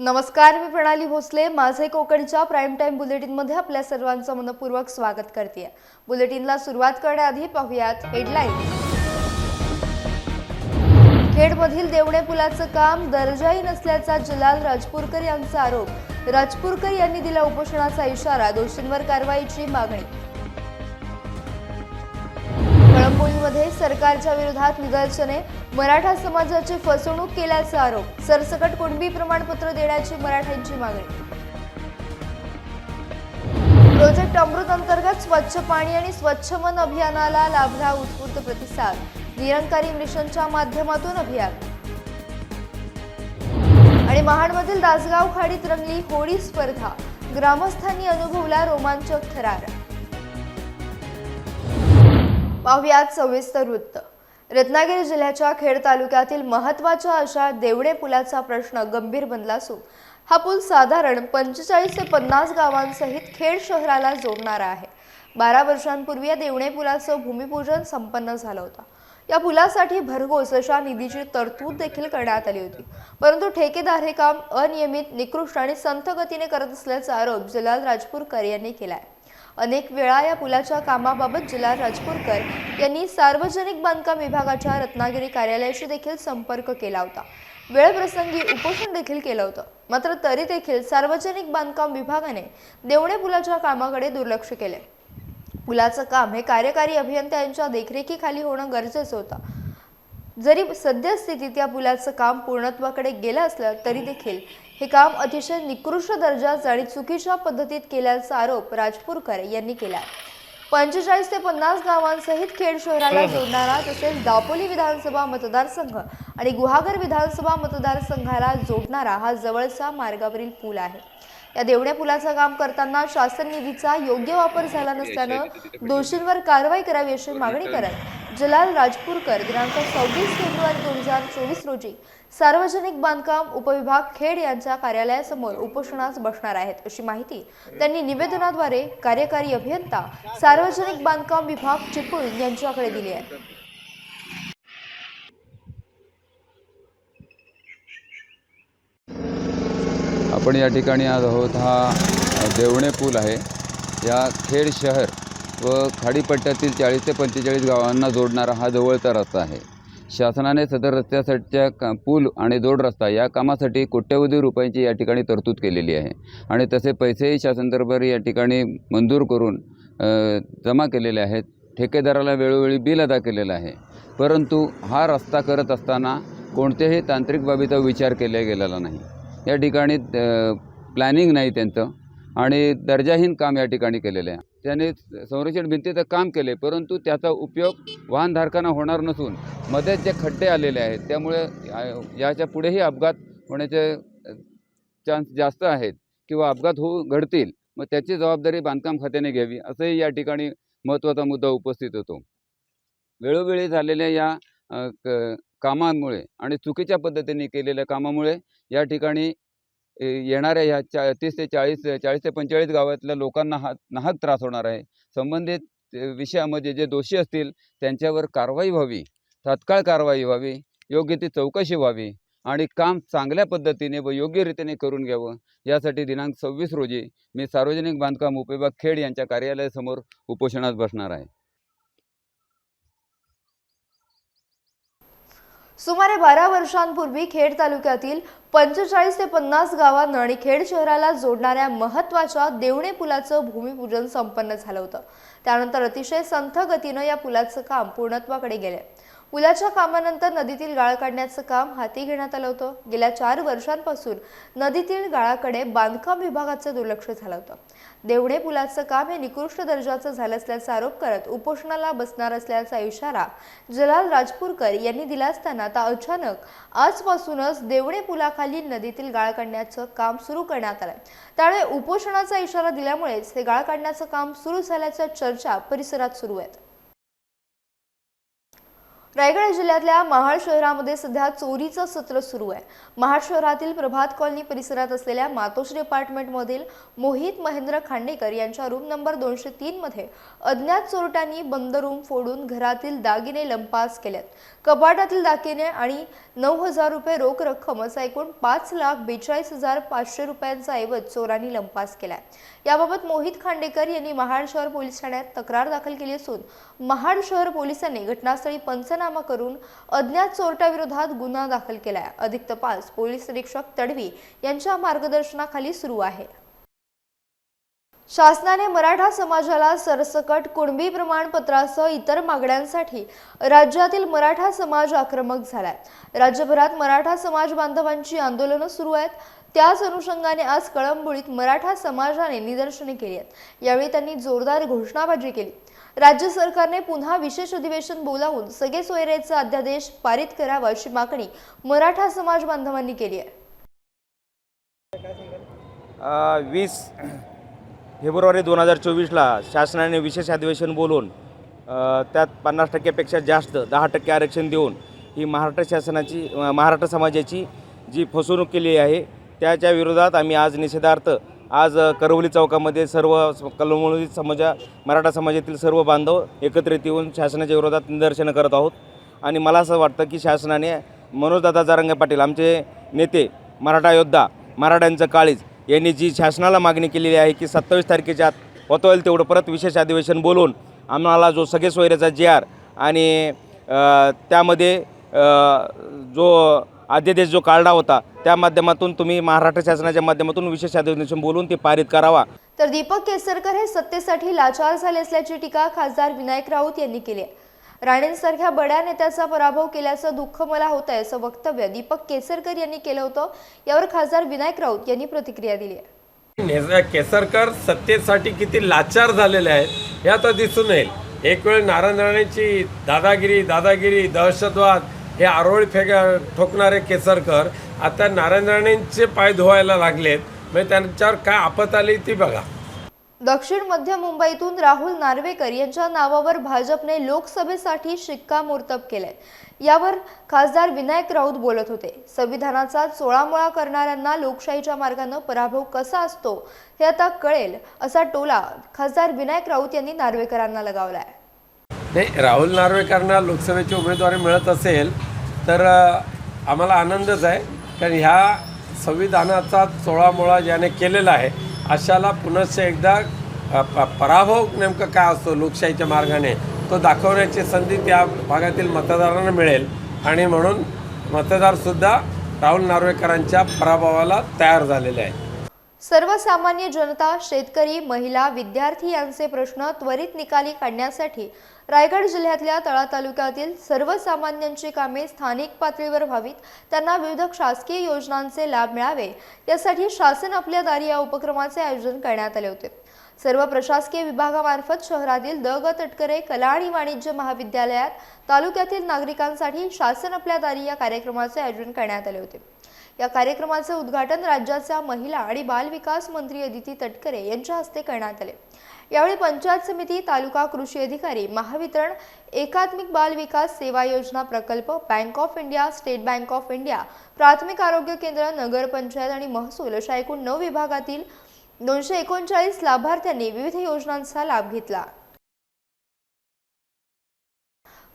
नमस्कार मी प्रणाली भोसले. माझे कोकणच्या प्राईम टाईम बुलेटिनमध्ये आपल्या सर्वांचं मनपूर्वक स्वागत करते बुलेटिनला सुरुवात करण्याआधी पाहूयात हेडलाईन खेडमधील देवणे पुलाचं काम दर्जाही नसल्याचा जलाल राजपूरकर यांचा आरोप. राजपूरकर यांनी दिला उपोषणाचा इशारा दोषींवर कारवाईची मागणी. आंबोलीमध्ये सरकारच्या विरोधात निदर्शने मराठा समाजाची फसवणूक केल्याचा आरोप सरसकट कुणबी प्रमाणपत्र देण्याची मराठ्यांची मागणी. प्रोजेक्ट अमृत अंतर्गत स्वच्छ पाणी आणि स्वच्छ मन अभियानाला लाभला उत्स्फूर्त प्रतिसाद निरंकारी मिशनच्या माध्यमातून अभियान. आणि महाडमधील दासगाव खाडीत रंगली होळी स्पर्धा ग्रामस्थांनी अनुभवला रोमांचक थरार. पाहुयात सविस्तर वृत्त. रत्नागिरी जिल्ह्याच्या खेड तालुक्यातील महत्त्वाच्या अशा देवडे पुलाचा प्रश्न गंभीर बनला असून हा पूल साधारण पंचेचाळीस ते पन्नास गावांसहित खेड शहराला जोडणारा आहे. बारा वर्षांपूर्वी या देवणे पुलाचं भूमिपूजन संपन्न झालं होतं. या पुलासाठी भरघोस अशा निधीची तरतूद देखील करण्यात आली होती. परंतु ठेकेदार हे काम अनियमित निकृष्ट आणि संथ गतीने करत असल्याचा आरोप जलाल राजपूरकर यांनी केला आहे अनेक वेळा या पुलाच्या कामाबाबत जिल्हा राजपूरकर यांनी सार्वजनिक बांधकाम विभागाच्या रत्नागिरी कार्यालयाशी देखील संपर्क केला होता. वेळप्रसंगी उपोषण देखील केलं होतं. मात्र तरी देखील सार्वजनिक बांधकाम विभागाने देवणे पुलाच्या कामाकडे दुर्लक्ष केले. पुलाचं काम हे कार्यकारी अभियंत्यांच्या देखरेखीखाली होणं गरजेचं होतं. जरी सद्यस्थितीत या पुलाचं काम पूर्णत्वाकडे गेलं असलं तरी देखील हे काम अतिशय निकृष्ट दर्जाचं आणि चुकीच्या पद्धतीत केल्याचा आरोप राजपूरकर यांनी केला पंचेचाळीस ते पन्नास गावांसहित खेड शहराला जोडणारा तसेच दापोली विधानसभा मतदारसंघ आणि गुहागर विधानसभा मतदारसंघाला जोडणारा हा जवळचा मार्गावरील पूल आहे. या देवड्या पुलाचं काम करताना शासन निधीचा योग्य वापर झाला नसल्यानं दोषींवर कारवाई करावी अशी मागणी करत जलाल राजपूरकर दिनांक सव्वीस फेब्रुवारी दोन हजार चोवीस रोजी सार्वजनिक बांधकाम उपविभाग खेड यांच्या कार्यालयासमोर उपोषणास बसणार आहेत. अशी माहिती त्यांनी निवेदनाद्वारे कार्यकारी अभियंता सार्वजनिक बांधकाम विभाग चिपळूण यांच्याकडे दिली आहे. आपण या ठिकाणी आज आहोत. हा देवणे पूल आहे. या खेड शहर व खाडीपट्ट्यातील चाळीस ते पंचेचाळीस गावांना जोडणारा हा जवळचा रस्ता आहे. शासनाने सदर रस्त्यासाठीच्या का पूल आणि जोड रस्ता या कामासाठी कोट्यवधी रुपयांची या ठिकाणी तरतूद केलेली आहे. आणि तसे पैसेही शासन या ठिकाणी मंजूर करून जमा केलेले आहेत. ठेकेदाराला वेळोवेळी बिल अदा केलेलं आहे. परंतु हा रस्ता करत असताना कोणत्याही तांत्रिक बाबीचा विचार केला गेलेला नाही. या ठिकाणी प्लॅनिंग नाही त्यांचं आणि दर्जाहीन काम या ठिकाणी केलेलं आहे. त्याने संरक्षण भिंतीचं काम केले परंतु त्याचा उपयोग वाहनधारकांना होणार नसून मध्येच जे खड्डे आलेले आहेत त्यामुळे याच्या पुढेही अपघात होण्याचे चान्स जास्त आहेत किंवा अपघात होऊ घडतील मग त्याची जबाबदारी बांधकाम खात्याने घ्यावी असंही या ठिकाणी महत्त्वाचा मुद्दा उपस्थित होतो. वेळोवेळी झालेल्या या क कामांमुळे आणि चुकीच्या पद्धतीने केलेल्या कामामुळे या ठिकाणी येणाऱ्या ह्या चा तीस ते चाळीस चाळीस ते पंचेचाळीस गावातल्या लोकांना हा नाहक त्रास होणार आहे. संबंधित विषयामध्ये जे दोषी असतील त्यांच्यावर कारवाई व्हावी. तात्काळ कारवाई व्हावी. योग्य ती चौकशी व्हावी. आणि काम चांगल्या पद्धतीने व योग्यरीतीने करून घ्यावं. यासाठी दिनांक सव्वीस रोजी मी सार्वजनिक बांधकाम उपविभाग खेड यांच्या कार्यालयासमोर उपोषणात बसणार आहे. सुमारे बारा वर्षांपूर्वी खेड तालुक्यातील पंचेचाळीस ते पन्नास गावांना आणि खेड शहराला जोडणाऱ्या महत्त्वाच्या देवणे पुलाचं भूमिपूजन संपन्न झालं होतं. त्यानंतर अतिशय संथ गतीनं या पुलाचं काम पूर्णत्वाकडे गेले. पुलाच्या कामानंतर नदीतील गाळ काढण्याचं काम हाती घेण्यात आलं होतं. गेल्या चार वर्षांपासून नदीतील गाळाकडे बांधकाम विभागाचं दुर्लक्ष झालं होतं. देवडे पुलाचं काम हे निकृष्ट दर्जाचं झालं असल्याचा आरोप करत उपोषणाला बसणार असल्याचा इशारा जलाल राजपूरकर यांनी दिला असताना आता अचानक आजपासूनच देवणे पुलाखाली नदीतील गाळ काढण्याचं काम सुरू करण्यात आलंय. त्यामुळे उपोषणाचा इशारा दिल्यामुळेच हे गाळ काढण्याचं काम सुरू झाल्याच्या चर्चा परिसरात सुरू आहेत. रायगड जिल्ह्यातल्या महाड शहरामध्ये सध्या चोरीचं सत्र सुरू आहे. महाड शहरातील प्रभात कॉलनी परिसरात असलेल्या मातोश्री अपार्टमेंटमधील मोहित महेंद्र खांडेकर यांच्या रूम नंबर दोनशे तीनमध्ये अज्ञात चोरट्यांनी बंद रूम फोडून घरातील दागिने लंपास केल्यात कपाटातील दागिने आणि नऊ हजार रुपये रोख रक्कम असा एकूण पाच लाख बेचाळीस हजार पाचशे रुपयांचा ऐवज चोरांनी लंपास केलाय. याबाबत मोहित खांडेकर यांनी महाड शहर पोलीस ठाण्यात तक्रार दाखल केली असून महाड शहर पोलिसांनी घटनास्थळी पंचनामा करून अज्ञात चोरट्याविरोधात गुन्हा दाखल केलाय. अधिक तपास पोलीस निरीक्षक तडवी यांच्या मार्गदर्शनाखाली सुरू आहे. शासनाने मराठा समाजाला सरसकट कुणबी प्रमाणपत्रासह इतर मागण्यांसाठी राज्यातील मराठा समाज आक्रमक झालाय. राज्यभरात मराठा समाज बांधवांची आंदोलनं सुरू आहेत. त्याच अनुषंगाने आज कळंबोळीत मराठा समाजाने निदर्शने केली आहेत. यावेळी त्यांनी जोरदार घोषणाबाजी केली. राज्य सरकारने पुन्हा विशेष अधिवेशन बोलावून सगळे सोयरेचा अध्यादेश पारित करावा अशी मागणी मराठा समाज बांधवांनी केली आहे. वीस फेब्रुवारी दोन हजार चोवीसला शासनाने विशेष अधिवेशन बोलवून त्यात पन्नास टक्क्यापेक्षा जास्त दहा टक्के आरक्षण देऊन ही महाराष्ट्र शासनाची महाराष्ट्र समाजाची जी फसवणूक केली आहे त्याच्या विरोधात आम्ही आज निषेधार्थ आज करवली चौकामध्ये सर्व कलमोळी समाजा मराठा समाजातील सर्व बांधव एकत्रित येऊन शासनाच्या विरोधात निदर्शनं करत आहोत. आणि मला असं वाटतं की शासनाने मनोजदादा जारंगे पाटील आमचे नेते मराठा योद्धा मराठ्यांचं काळीज यांनी जी शासनाला मागणी केलेली आहे की सत्तावीस तारखेच्या आत होता होईल तेवढं परत विशेष अधिवेशन बोलवून आम्हाला जो सगळे सोयऱ्याचा जे आर आणि त्यामध्ये जो अध्यादेश जो काढला होता त्या माध्यमातून तुम्ही महाराष्ट्र शासनाच्या माध्यमातून विशेष अधिवेशन बोलवून ते पारित करावा. तर दीपक केसरकर हे सत्तेसाठी लाचार झाले असल्याची टीका खासदार विनायक राऊत यांनी केली आहे. राणेंसारख्या बड्या नेत्याचा पराभव केल्याचं दुःख मला होत आहे असं वक्तव्य दीपक केसरकर यांनी केलं होतं. यावर खासदार विनायक राऊत यांनी प्रतिक्रिया दिली आहे. केसरकर सत्तेसाठी किती लाचार झालेले आहेत हे आता दिसून येईल. एक वेळ नारायण राणेची दादागिरी दादागिरी दहशतवाद हे आरोळी फेक ठोकणारे केसरकर आता नारायण राणेंचे पाय धुवायला लागलेत. म्हणजे त्यांच्यावर काय आपत आली ती बघा. दक्षिण मध्य मुंबईतून राहुल नार्वेकर यांच्या नावावर भाजपने लोकसभेसाठी शिक्कामोर्तब केलंय. यावर खासदार विनायक राऊत बोलत होते. संविधानाचा चोळामोळा करणाऱ्यांना लोकशाहीच्या मार्गानं पराभव कसा असतो हे आता कळेल असा टोला खासदार विनायक राऊत यांनी नार्वेकरांना लगावलाय. नाही राहुल नार्वेकरांना लोकसभेची उमेदवारी मिळत असेल तर आम्हाला आनंदच आहे. कारण ह्या संविधानाचा चोळामोळा ज्याने केलेला आहे अशाला पुनश्च एकदा प पराभव नेमकं काय असतो लोकशाहीच्या मार्गाने तो दाखवण्याची संधी त्या भागातील मतदारांना मिळेल. आणि म्हणून मतदारसुद्धा राहुल नार्वेकरांच्या पराभवाला तयार झालेले आहे. सर्वसामान्य जनता शेतकरी महिला विद्यार्थी यांचे प्रश्न त्वरित निकाली काढण्यासाठी रायगड जिल्ह्यातल्या तळा तालुक्यातील सर्वसामान्यांची कामे स्थानिक पातळीवर व्हावीत. त्यांना विविध शासकीय योजनांचे लाभ मिळावे. यासाठी शासन आपल्या दारी या उपक्रमाचे आयोजन करण्यात आले होते. सर्व प्रशासकीय विभागामार्फत शहरातील द ग तटकरे कला आणि वाणिज्य महाविद्यालयात तालुक्यातील नागरिकांसाठी शासन आपल्या दारी या कार्यक्रमाचे आयोजन करण्यात आले होते. या कार्यक्रमाचे उद्घाटन राज्याच्या महिला आणि बालविकास मंत्री अदिती तटकरे यांच्या हस्ते करण्यात आले. यावेळी पंचायत समिती तालुका कृषी अधिकारी महावितरण एकात्मिक बाल विकास सेवा योजना प्रकल्प Bank of India State Bank of India प्राथमिक आरोग्य केंद्र नगरपंचायत आणि महसूल अशा एकूण नऊ विभागातील दोनशे एकोणचाळीस लाभार्थ्यांनी विविध योजनांचा लाभ घेतला.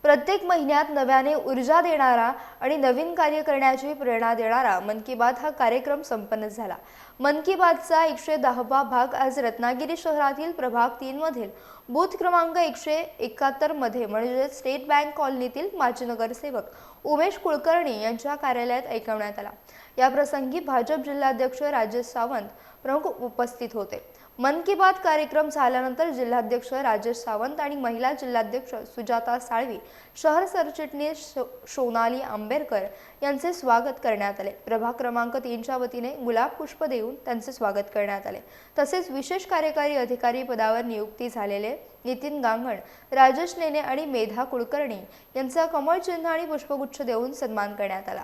प्रत्येक महिन्यात नव्याने ऊर्जा देणारा आणि नवीन कार्य करण्याची प्रेरणा देणारा मन की बात हा कार्यक्रम संपन्न झाला. मन की बातचा एकशे दहावा भाग आज रत्नागिरी शहरातील प्रभाग तीनमधील बूथ क्रमांक एकशे एकाहत्तरमध्ये म्हणजे स्टेट बँक कॉलनीतील माजी नगरसेवक उमेश कुलकर्णी यांच्या कार्यालयात ऐकवण्यात आला. या प्रसंगी भाजप जिल्हाध्यक्ष राजेश सावंत प्रमुख उपस्थित होते. मन की बात कार्यक्रम झाल्यानंतर जिल्हाध्यक्ष राजेश सावंत आणि महिला जिल्हाध्यक्ष सुजाता साळवी शहर सरचिटणीस शो- सोनाली आंबेडकर यांचे स्वागत करण्यात आले. प्रभाग क्रमांक तीनच्या वतीने गुलाब पुष्प देऊन त्यांचे स्वागत करण्यात आले. तसेच विशेष कार्यकारी अधिकारी पदावर नियुक्ती झालेले नितीन गांगण राजेश नेने आणि मेधा कुलकर्णी यांचा कमळ चिन्ह आणि पुष्पगुच्छ देऊन सन्मान करण्यात आला.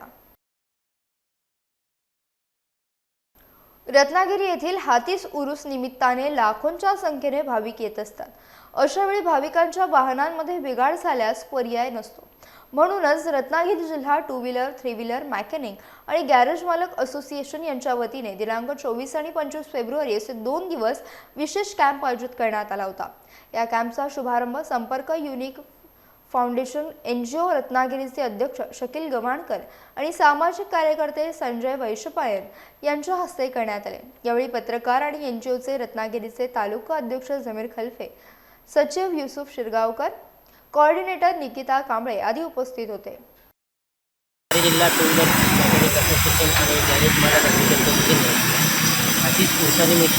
रत्नागिरी येथील हातीस उरूस निमित्ताने लाखोंच्या संख्येने भाविक येत असतात. अशावेळी भाविकांच्या वाहनांमध्ये बिघाड झाल्यास पर्याय नसतो. म्हणूनच रत्नागिरी जिल्हा two wheeler three wheeler mechanic आणि गॅरेज मालक असोसिएशन यांच्या वतीने दिनांक चोवीस आणि पंचवीस फेब्रुवारी असे दोन दिवस विशेष कॅम्प आयोजित करण्यात आला होता. या कॅम्पचा शुभारंभ संपर्क Unique Foundation N G O रत्नागिरीचे अध्यक्ष शकील गव्हाणकर आणि सामाजिक कार्यकर्ते संजय वैशपायन यांच्या हस्ते करण्यात आले. यावेळी पत्रकार आणि एन जी ओचे रत्नागिरीचे तालुका अध्यक्ष जमीर खलफे सचिव युसुफ शिरगावकर कोऑर्डिनेटर निकिता कांबळे आदी उपस्थित होते. जिल्हा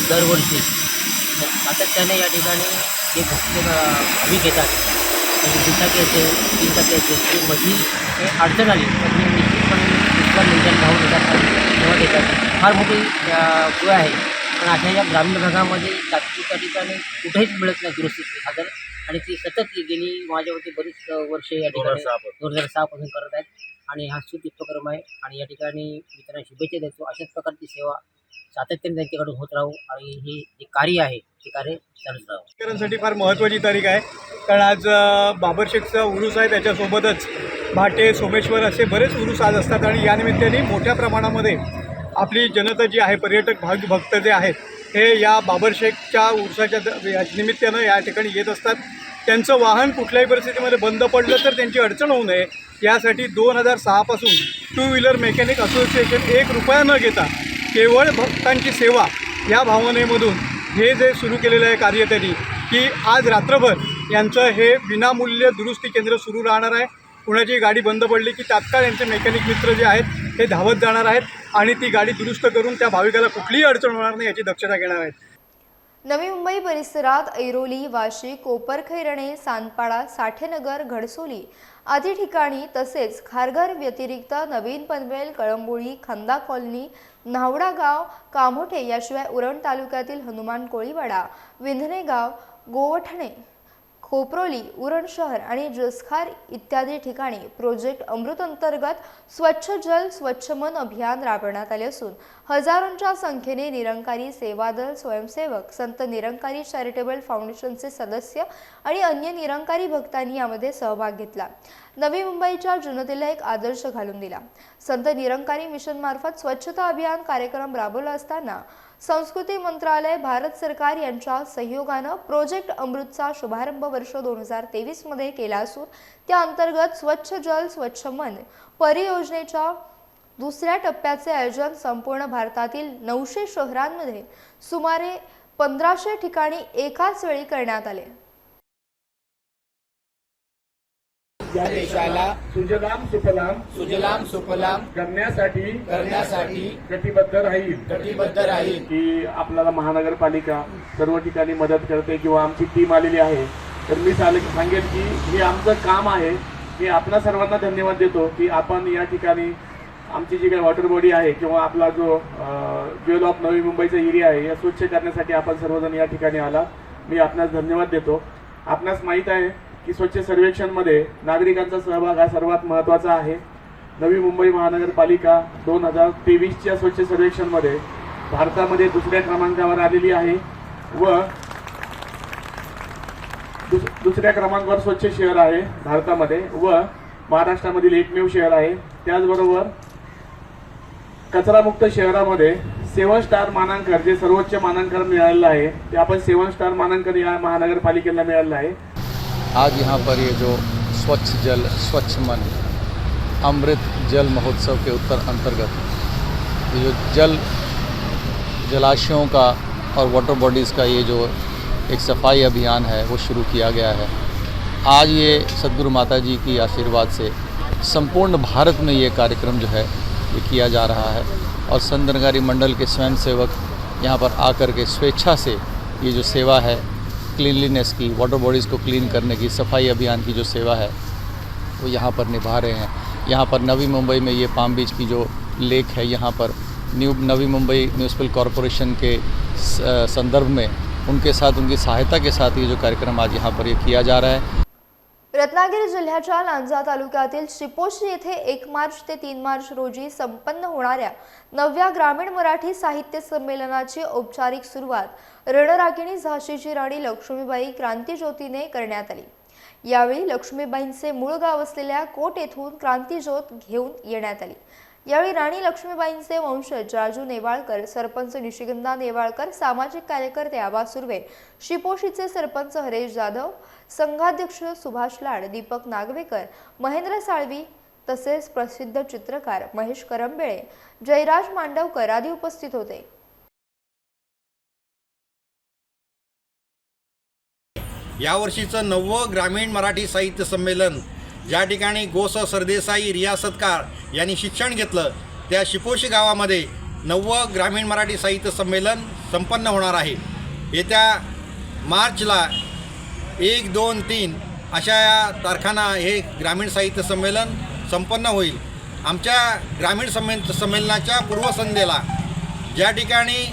दरवर्षी सातत्याने या ठिकाणी जे भक्त भाविक येतात म्हणजे दुचाकी असेल तीन चाकी असेल ती मधी अडचण आली तर मी निश्चितपणे दुसऱ्या मिनिटात धावून येतात तेव्हा देतात फार मोठी अ, सोय आहे पण अशा या ग्रामीण भागामध्ये तात्पुरत्या ठिकाणी कुठेच मिळत नाही दुरुस्तीचे साधन आणि ती सतत गेली माझ्यावरती बरीच वर्ष या ठिकाणी दोन हजार सहापासून करत आहेत. आणि हा शुद्ध उपक्रम आहे. आणि या ठिकाणी मी त्यांना शुभेच्छा देतो. अशाच प्रकारची सेवा सातत्याने त्यांच्याकडून होत राहू आणि हे जे कार्य आहे ते कार्य चालूच राहू. शेतकऱ्यांसाठी फार महत्त्वाची तारीख आहे. कारण आज बाबर शेखचा उरूस आहे त्याच्यासोबतच भाटे सोमेश्वर असे बरेच उरूस आज असतात आणि या निमित्ताने मोठ्या प्रमाणामध्ये आपली जनता जी आहे पर्यटक भाग भक्त जे आहेत हे या बाबर शेखच्या उरसाच्या या निमित्तानं या ठिकाणी येत असतात. त्यांचं वाहन कुठल्याही परिस्थितीमध्ये बंद पडलं तर त्यांची अडचण होऊ नये. यासाठी दोन हजार सहापासून टू व्हीलर मेकॅनिक असोसिएशन एक रुपया न घेता केवळ भक्तांची सेवा या भावनेमधून हे जे सुरू केलेलं आहे कार्य त्यांनी की आज रात्रभर यांचं हे विनामूल्य दुरुस्ती केंद्र सुरू राहणार आहे. कुणाची गाडी बंद पडली की तात्काळ यांचे मेकॅनिक मित्र जे आहेत हे धावत जाणार आहेत आणि ती गाडी दुरुस्त करून त्या भाविकाला कुठलीही अडचण होणार नाही याची दक्षता घेणार आहेत. नवी मुंबई परिसरात ऐरोली वाशी कोपरखैरणे सांदपाडा साठेनगर घडसोली आदी ठिकाणी तसेच खारघर व्यतिरिक्त नवीन पनवेल कळंबोळी खंदा कॉलनी न्हावडा गाव कामोठे याशिवाय उरण तालुक्यातील हनुमान कोळीवाडा विंधणे गाव गोवठणे. खोपरोली उरण शहर आणि जसखार इत्यादी ठिकाणी प्रोजेक्ट अमृत अंतर्गत स्वच्छ जल स्वच्छ मन अभियान राबवण्यात आले असून हजारोंच्या संख्येने निरंकारी सेवादल स्वयंसेवक संत निरंकारी चॅरिटेबल फाउंडेशनचे सदस्य आणि अन्य निरंकारी भक्तांनी यामध्ये सहभाग घेतला. नवी मुंबईच्या जनतेला एक आदर्श घालून दिला. संत निरंकारी मिशनमार्फत स्वच्छता अभियान कार्यक्रम राबवला असताना संस्कृती मंत्रालय भारत सरकार यांच्या सहयोगानं प्रोजेक्ट अमृतचा शुभारंभ वर्ष दोन हजार तेवीसमध्ये केला असून त्या अंतर्गत स्वच्छ जल स्वच्छ मन परियोजनेच्या दुसऱ्या टप्प्याचे आयोजन संपूर्ण भारतातील नऊशे शहरांमध्ये सुमारे पंधराशे ठिकाणी एकाच वेळी करण्यात आले. या देशाला सुजलाम सुफलाम सुजलाम सुफलाम करण्यासाठी करण्यासाठी कटिबद्ध राहील. कटिबद्ध राहील. की आपल्याला महानगरपालिका सर्व ठिकाणी मदत करते किंवा आमची टीम आलेली आहे. तर मी सांगेन की हे आमचं काम आहे. मी आपणा सर्वांना धन्यवाद देतो की आपण या ठिकाणी आमची जी काही वॉटर बॉडी आहे किंवा आपला जो ज्वेल ऑफ नवी मुंबईचा एरिया आहे या स्वच्छ करण्यासाठी आपण सर्वजण या ठिकाणी आला. मी आपणास धन्यवाद देतो. आपणास माहीत आहे की स्वच्छ सर्वेक्षणमध्ये नागरिकांचा सहभाग हा सर्वात महत्त्वाचा आहे. नवी मुंबई महानगरपालिका दोन हजार तेवीसच्या स्वच्छ सर्वेक्षणमध्ये भारतामध्ये दुसऱ्या क्रमांकावर आलेली आहे व दुस दुसऱ्या क्रमांकावर स्वच्छ शहर आहे भारतामध्ये व महाराष्ट्रामधील एकमेव शहर आहे. त्याचबरोबर कचरामुक्त शहरामध्ये सेवन स्टार मानांकन जे सर्वोच्च मानांकन मिळालेलं आहे ते आपण सेवन स्टार मानांकन या महानगरपालिकेला मिळालेलं आहे. आज यहाँ पर ये जो स्वच्छ जल, स्वच्छ मन, अमृत जल महोत्सव के उत्तर अंतर्गत, ये जो जल, जलाशयों का और वाटर बॉडीज़ का ये जो एक सफ़ाई अभियान है, वो शुरू किया गया है। आज ये सदगुरु माता जी की आशीर्वाद से संपूर्ण भारत में ये कार्यक्रम जो है, ये किया जा रहा है और संत मंडल के स्वयंसेवक यहाँ पर आकर के स्वेच्छा से ये जो सेवा है क्लीनलीनेस की वाटर बॉडीज़ को क्लीन करने की, सफ़ाई अभियान की जो सेवा है, वो यहाँ पर निभा रहे हैं। यहाँ पर नवी मुंबई में ये पाम बीच की जो लेक है, यहाँ पर new Navi Mumbai municipal corporation के संदर्भ में उनके साथ, उनकी सहायता के साथ ये जो कार्यक्रम आज यहाँ पर ये किया जा रहा है। रत्नागिरी जिल्ह्याच्या लांजा तालुक्यातील शिपोशी येथे एक मार्च ते तीन मार्च रोजी संपन्न होणाऱ्या नवव्या ग्रामीण मराठी साहित्य संमेलनाची औपचारिक सुरुवात रणरागिणी झाशीची राणी लक्ष्मीबाई क्रांतीज्योतीने करण्यात आली. यावेळी लक्ष्मीबाईंचे मूळ गाव असलेल्या कोट येथून क्रांतीज्योत घेऊन येण्यात आली. यावेळी राणी लक्ष्मीबाईंचे वंशज राजू नेवाळकर सरपंच निशिगंधा नेवाळकर सामाजिक कार्यकर्ते आबा सुर्वे शिपोशीचे सरपंच हरेश जाधव संघाध्यक्ष सुभाष लाड दीपक नागवेकर महेंद्र साळवी तसेच प्रसिद्ध चित्रकार महेश करंबेळे जयराज मांडवकर आदी उपस्थित होते. यावर्षीचं नववं ग्रामीण मराठी साहित्य संमेलन ज्या ठिकाणी गोस सरदेसाई रियासतकार यांनी शिक्षण घेतलं त्या शिपोशी गावामध्ये नववं ग्रामीण मराठी साहित्य संमेलन संपन्न होणार आहे. येत्या मार्चला एक दोन तीन अशा या तारखांना हे ग्रामीण साहित्य संमेलन संपन्न होईल. आमच्या ग्रामीण संमे संमेलनाच्या पूर्वसंध्येला ज्या ठिकाणी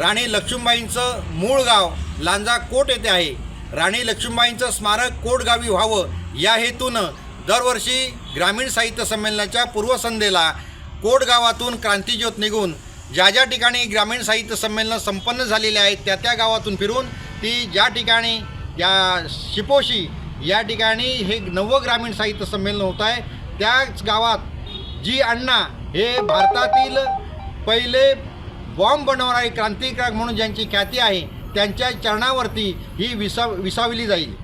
राणी लक्ष्मीबाईंचं मूळ गाव लांजा कोट येथे आहे राणी लक्ष्मीबाईंचं स्मारक कोटगावी व्हावं या हेतूनं दरवर्षी ग्रामीण साहित्य संमेलनाच्या पूर्वसंध्येला कोटगावातून क्रांतीज्योत निघून ज्या ज्या ठिकाणी ग्रामीण साहित्य संमेलनं संपन्न झालेले आहेत त्या त्या गावातून फिरून ती ज्या ठिकाणी या शिपोशी या ठिकाणी हे नववं ग्रामीण साहित्य संमेलन होत आहे त्याच गावात जी अण्णा हे भारतातील पहिले बॉम्ब बनवणारे क्रांतिकारक म्हणून ज्यांची ख्याती आहे त्यांच्या चरणावरती ही विसा विसावली जाईल.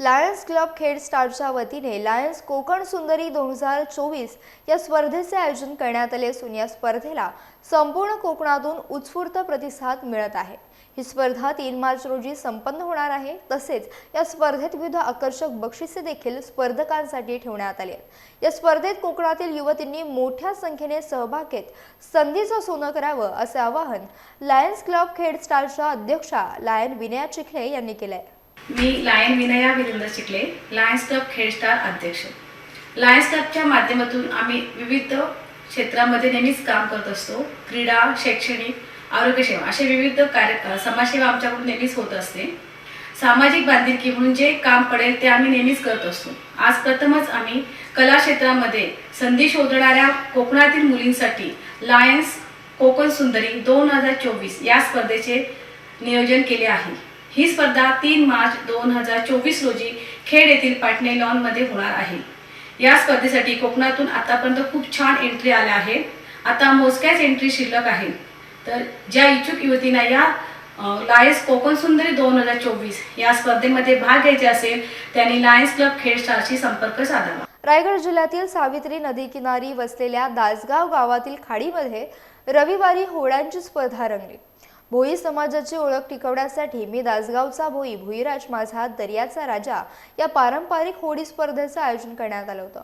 लायन्स क्लब खेड स्टारच्या वतीने लायन्स कोकण सुंदरी दोन हजार चोवीस या स्पर्धेचे आयोजन करण्यात आले असून या स्पर्धेला संपूर्ण कोकणातून उत्स्फूर्त प्रतिसाद मिळत आहे. ही स्पर्धा तीन मार्च रोजी संपन्न होणार आहे. तसेच या स्पर्धेत विविध आकर्षक बक्षिसे देखील स्पर्धकांसाठी ठेवण्यात आली आहेत. या स्पर्धेत कोकणातील युवतींनी मोठ्या संख्येने सहभाग घेत संधीचं सोनं करावं असे आवाहन लायन्स क्लब खेड स्टारच्या अध्यक्षा लायन विनया चिखले यांनी केलं आहे मी lion Vinaya Virendra Chikhale lions club Khed star अध्यक्ष. लायन्स क्लबच्या माध्यमातून आम्ही विविध क्षेत्रामध्ये नेहमीच काम करत असतो. क्रीडा शैक्षणिक आरोग्यसेवा. असे विविध कार्य समाजसेवा आमच्याकडून नेहमीच होत असते. सामाजिक बांधिलकी म्हणून जे काम पडेल ते आम्ही नेहमीच करत असतो. आज प्रथमच आम्ही कला क्षेत्रामध्ये संधी शोधणाऱ्या कोकणातील मुलींसाठी लायन्स कोकण सुंदरी दोन हजार चोवीस या स्पर्धेचे नियोजन केले आहे. ही स्पर्धा तीन मार्च दोन हजार चोवीस रोजी खेड येथील पाटणे लॉनमध्ये होणार आहे. या स्पर्धेसाठी कोकणातून आतापर्यंत खूप छान एंट्री आल्या आहेत. आता मोजक्याच एंट्री शिल्लक आहेत. तर ज्या इच्छुक युवतींना या लायन्स कोकण सुंदरी दोन हजार चोवीस या स्पर्धेमध्ये भाग घ्यायचे असेल त्यांनी लायन्स क्लब खेड संपर्क साधावा. रायगड जिल्ह्यातील सावित्री नदी किनारी वसलेल्या दासगाव गावातील खाडीमध्ये रविवारी होड्यांची स्पर्धा रंगली. भोई समाजाची ओळख टिकवण्यासाठी मी दासगावचा भोई भुईराज माझा दर्याचा राजा या पारंपरिक होडी स्पर्धेचं आयोजन करण्यात आलं होतं.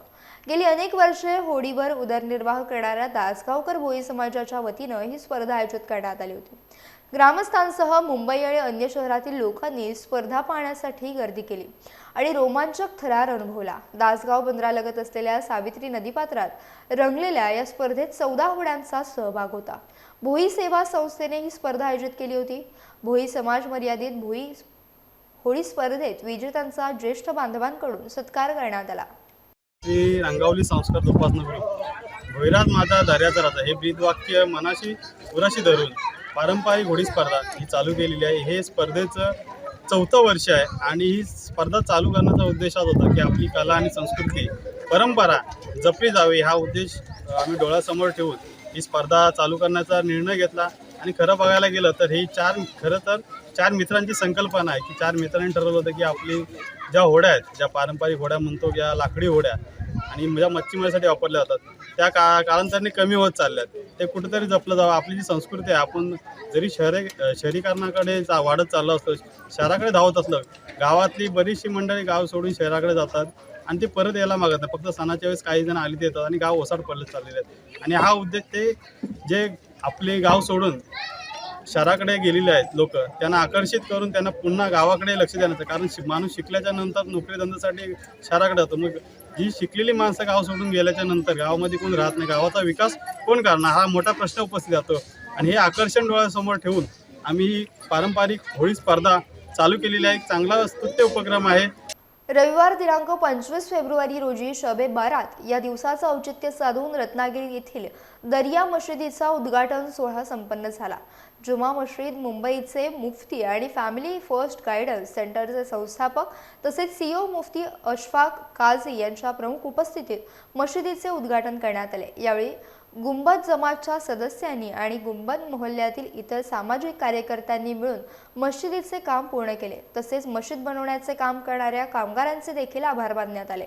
गेली अनेक वर्षे होडीवर उदरनिर्वाह करणाऱ्या दासगावकर भोई समाजाच्या वतीनं ही स्पर्धा आयोजित करण्यात आली होती. ग्रामस्थांसह मुंबई आणि अन्य शहरातील लोकांनी स्पर्धा पाहण्यासाठी गर्दी केली आणि रोमांचक थरार अनुभवला. दासगाव बंदरालगत असलेल्या सावित्री नदीपात्रात रंगलेल्या या स्पर्धेत चौदा होड्यांचा सहभाग होता. भोई सेवा संस्थेने ही स्पर्धा आयोजित केली होती. भोई समाज मर्यादित भोई होळी स्पर्धेत विजेत्यांचा ज्येष्ठ बांधवांकडून सत्कार करण्यात आला. मी रंगावली संस्कार जोपासना ग्रुप भैराज माझा दर्याचा राजा. हे ब्रीदवाक्य मनाशी उराशी धरून पारंपरिक घोडी स्पर्धा ही चालू केलेली आहे. हे स्पर्धेचं चौथं वर्ष आहे आणि ही स्पर्धा चालू करण्याचा उद्देश हाच होता की आपली कला आणि संस्कृती परंपरा जपली जावी. हा उद्देश आम्ही डोळ्यासमोर ठेवून ही स्पर्धा चालू करण्याचा निर्णय घेतला. आणि खरं बघायला गेलं तर ही चार खरं तर चार मित्रांची संकल्पना आहे की चार मित्रांनी ठरवलं होतं की आपली ज्या होड्या आहेत ज्या पारंपरिक होड्या म्हणतो ज्या लाकडी होड्या आणि ज्या मच्छीमारीसाठी वापरल्या जातात त्या का कालांतराने कमी होत चालल्यात. ते कुठेतरी जपलं जावं. आपली जी संस्कृती आहे आपण जरी शहरे शहरीकरणाकडे जा वाढत चाललं असतं शहराकडे धावत असलं गावातली बरीचशी मंडळी गाव सोडून शहराकडे जातात आणि ते परत यायला मागत नाही. फक्त सणाच्या वेळेस काही जण आली ते येतात आणि गाव ओसाड पडले चाललेले आहेत. आणि हा उद्देश ते जे आपले गाव सोडून शहराकडे गेलेले आहेत लोक त्यांना आकर्षित करून त्यांना पुन्हा गावाकडे लक्ष देण्याचं कारण शि माणूस शिकल्याच्या नंतर नोकरी धंद्यासाठी शहराकडे जातो. मग जी शिकलेली माणसं गाव सोडून गेल्याच्यानंतर गावामध्ये कोण राहत नाही गावाचा विकास कोण करणार? हा मोठा प्रश्न उपस्थित जातो. आणि हे आकर्षण डोळ्यासमोर ठेवून आम्ही ही पारंपरिक होळी स्पर्धा चालू केलेली आहे. एक चांगला स्तुत्य उपक्रम आहे. रविवार दिनांक पंचवीस फेब्रुवारी रोजी शबे बारात या दिवसाचं औचित्य साधून रत्नागिरी येथील दर्या मशिदीचा उद्घाटन सोहळा संपन्न झाला. जुमा मशीद मुंबईचे मुफ्ती आणि फॅमिली फर्स्ट गायडन्स सेंटरचे संस्थापक तसेच सीओ मुफ्ती अशफाक काझी यांच्या प्रमुख उपस्थितीत मशिदीचे उद्घाटन करण्यात आले. यावेळी गुंबद जमातच्या सदस्यांनी आणि गुंबद मोहल्ल्यातील इतर सामाजिक कार्यकर्त्यांनी मिळून मशिदीचे काम पूर्ण केले. तसेच मशीद बनवण्याचे काम करणाऱ्या कामगारांचे देखील आभार मानण्यात आले.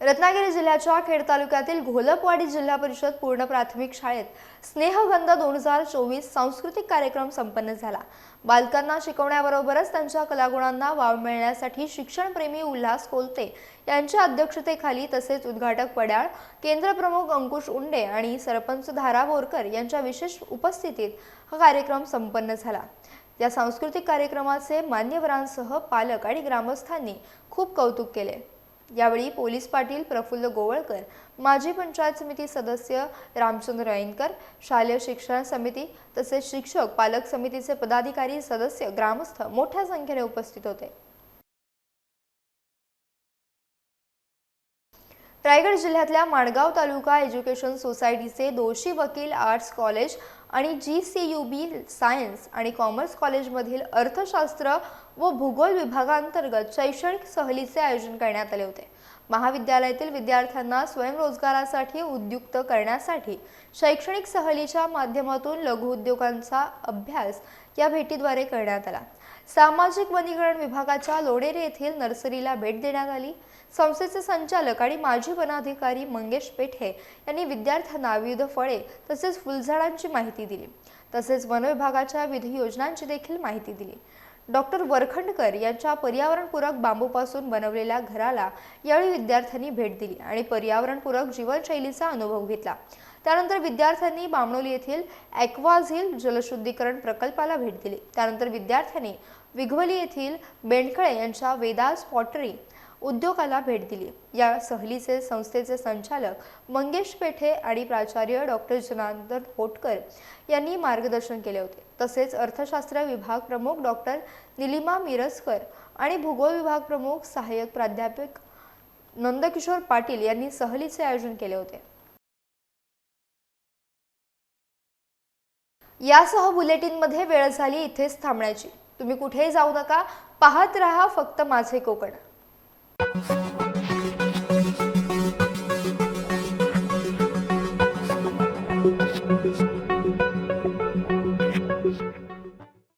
रत्नागिरी जिल्ह्याच्या खेड तालुक्यातील घोलपवाडी जिल्हा परिषद पूर्ण प्राथमिक शाळेत स्नेहगंध दोन हजार चोवीस सांस्कृतिक कार्यक्रम संपन्न झाला. बालकांना शिकवण्याबरोबरच त्यांच्या कलागुणांना वाव मिळण्यासाठी शिक्षणप्रेमी उल्हास कोलते यांच्या अध्यक्षतेखाली तसेच उद्घाटक पड्याळ केंद्रप्रमुख अंकुश उंडे आणि सरपंच धारा बोरकर यांच्या विशेष उपस्थितीत हा कार्यक्रम संपन्न झाला. या सांस्कृतिक कार्यक्रमाचे मान्यवरांसह पालक आणि ग्रामस्थांनी खूप कौतुक केले. यावेळी पोलीस पाटील प्रफुल्ल गोवळकर माजी पंचायत समिती सदस्य रामचंद्र ऐनकर शालेय शिक्षण समिती तसेच शिक्षक पालक समितीचे पदाधिकारी सदस्य ग्रामस्थ मोठ्या संख्येने उपस्थित होते. रायगड जिल्ह्यातल्या माणगाव तालुका एज्युकेशन सोसायटीचे दोषी वकील आर्ट्स कॉलेज आणि G C U B science आणि कॉमर्स कॉलेजमधील अर्थशास्त्र व भूगोल विभागांतर्गत शैक्षणिक सहलीचे आयोजन करण्यात आले होते. महाविद्यालयातील विद्यार्थ्यांना स्वयंरोजगारासाठी उद्युक्त करण्यासाठी शैक्षणिक सहलीच्या माध्यमातून लघुउद्योगांचा अभ्यास या भेटीद्वारे करण्यात आला. सामाजिक वनीकरण विभागाच्या लोणेरे येथील नर्सरीला भेट देण्यात आली. संस्थेचे संचालक आणि माजी वनाधिकारी मंगेश पेठे यांनी विद्यार्थ्यांना विविध फळे तसेच फुलझाडांची माहिती दिली. तसेच वनविभागाच्या विविध योजनांची देखील माहिती दिली. डॉक्टर वरखंडकर यांच्या पर्यावरणपूरक बांबूपासून बनवलेल्या घराला यावेळी विद्यार्थ्यांनी भेट दिली आणि पर्यावरणपूरक जीवनशैलीचा अनुभव घेतला. त्यानंतर विद्यार्थ्यांनी बामणोली येथील ॲक्वाझिल जलशुद्धीकरण प्रकल्पाला भेट दिली. त्यानंतर विद्यार्थ्यांनी विघवली येथील बेंडखळे यांच्या वेदास पॉटरी उद्योगाला भेट दिली. या सहलीचे संस्थेचे संचालक मंगेश पेठे आणि प्राचार्य डॉक्टर जनार्दन होटकर यांनी मार्गदर्शन केले होते. तसेच अर्थशास्त्र विभाग प्रमुख डॉक्टर निलिमा मिरजकर आणि भूगोल विभाग प्रमुख सहाय्यक प्राध्यापक नंदकिशोर पाटील यांनी सहलीचे आयोजन केले होते. यासह बुलेटिनमध्ये वेळ झाली इथेच थांबण्याची. तुम्ही कुठेही जाऊ नका. पाहत रहा फक्त माझे कोकण.